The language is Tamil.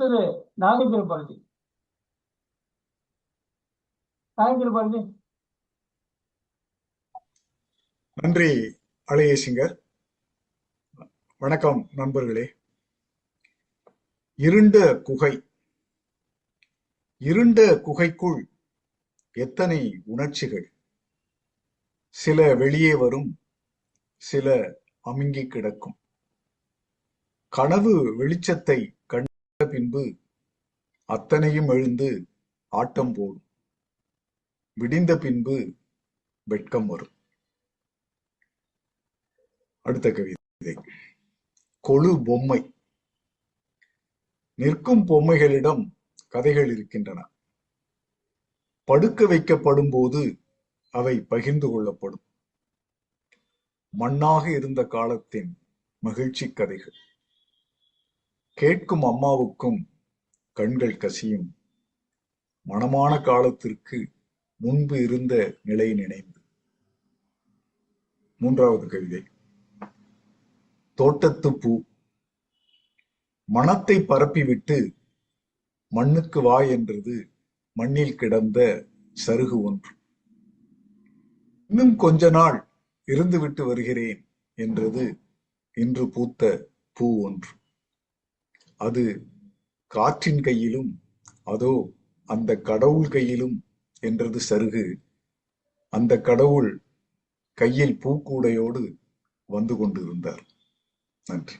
திரு நாகேந்திர பாரதி. நாகேந்திர பாரதி. நன்றி அலையேசிங்கர் வணக்கம் நண்பர்களே. இருண்ட குகை. இருண்ட குகைக்குள் எத்தனை உணர்ச்சிகள். சில வெளியே வரும் சில அமுங்கி கிடக்கும். கனவு வெளிச்சத்தை கண் பின்பு அத்தனையும் எழுந்து ஆட்டம் போடும் விடிந்த பின்பு வெட்கம் வரும். அடுத்த கவிதை. கொழு பொம்மை. நிற்கும் பொம்மைகளிடம் கதைகள் இருக்கின்றன. படுக்க வைக்கப்படும் போது அவை பகிர்ந்து கொள்ளப்படும். மண்ணாக இருந்த காலத்தின் மகிழ்ச்சி கதைகள். கேட்கும் அம்மாவுக்கும் கண்கள் கசியும். மனமான காலத்திற்கு முன்பு இருந்த நிலை நினைந்து. மூன்றாவது கவிதை. தோட்டத்து பூ. மனத்தை பரப்பிவிட்டு மண்ணுக்கு வா என்றது மண்ணில் கிடந்த சருகு ஒன்று. இன்னும் கொஞ்ச நாள் இருந்துவிட்டு வருகிறேன் என்றது இன்று பூத்த பூ ஒன்று. அது காற்றின் கையிலும் அதோ அந்த கடவுள் கையிலும் என்றது சருகு. அந்த கடவுள் கையில் பூக்கூடையோடு வந்து கொண்டிருந்தார். நன்றி.